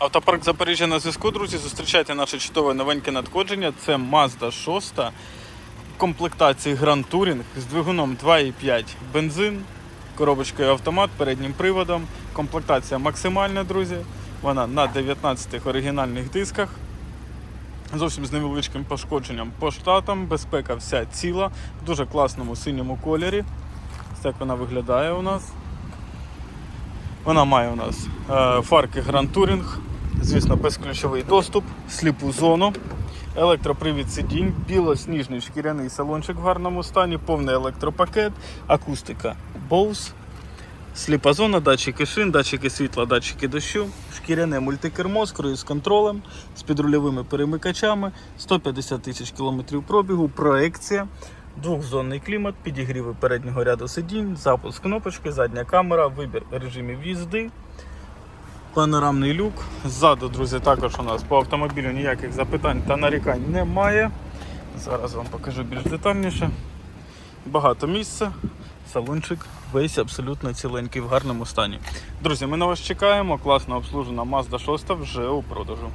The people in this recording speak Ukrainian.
Автопарк Запоріжжя на зв'язку, друзі. Зустрічайте наше чудове новеньке надходження. Це Mazda 6 в комплектації Grand Touring з двигуном 2,5 бензин, коробочкою автомат, переднім приводом. Комплектація максимальна, друзі. Вона на 19 оригінальних дисках. Зовсім з невеличким пошкодженням по штатам. Безпека вся ціла, в дуже класному синьому кольорі. Ось так вона виглядає у нас. Вона має у нас е, фарки Grand Touring, звісно, безключовий доступ, сліпу зону, електропривід сидінь, білосніжний шкіряний салончик в гарному стані, повний електропакет, акустика Bose, сліпа зона, датчики шин, датчики світла, датчики дощу, шкіряне мультикермо з круїз контролем, з підрульовими перемикачами, 150 тисяч кілометрів пробігу, проекція. Двохзонний клімат, підігріви переднього ряду сидінь, запуск кнопочки, задня камера, вибір режимів їзди, панорамний люк. Ззаду, друзі, також у нас по автомобілю ніяких запитань та нарікань немає. Зараз вам покажу більш детальніше. Багато місця, салончик весь абсолютно ціленький в гарному стані. Друзі, ми на вас чекаємо. Класно обслужена Mazda 6 вже у продажу.